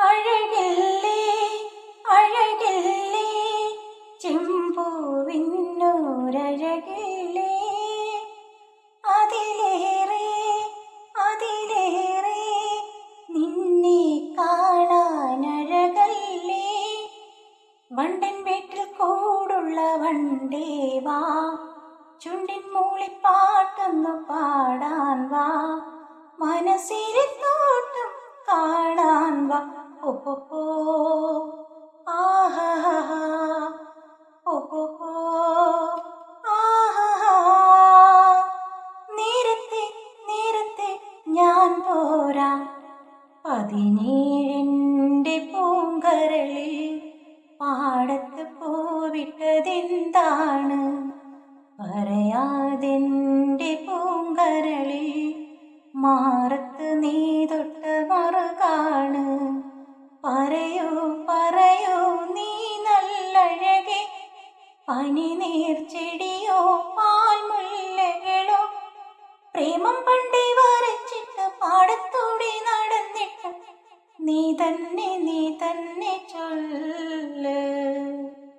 അഴകില്ലേ അഴകില്ലേ ചെമ്പൂവിന്നൂരഴകില്ലേ അതിലേറെ അതിലേറെ നിന്നെ കാണാനഴകല്ലേ. വണ്ടൻ വീട്ടിൽ കൂടുള്ള വണ്ടേവാ ചുണ്ടിൻ മൂളിപ്പാട്ടൊന്നു പാടാൻ വാ. മനസ്സിലെ തോട്ടം കാണാൻ വാ. ഞാൻ പോരാം. പതിനേഴിന്റെ പൂങ്കരളിൽ പാടത്ത് പൂവിട്ടതെന്താണ്? പറയാതെന്റെ പൂങ്കരളിൽ മാറത്ത് നീ തൊട്ട് മറുകാണ് പനിനീർ ചെടിയോ പാൽമുല്ലകളോ പ്രേമം പണ്ടേ വരച്ചിട്ട് പാടത്തൂടെ നടന്നിട്ട് നീ തന്നെ നീ തന്നെ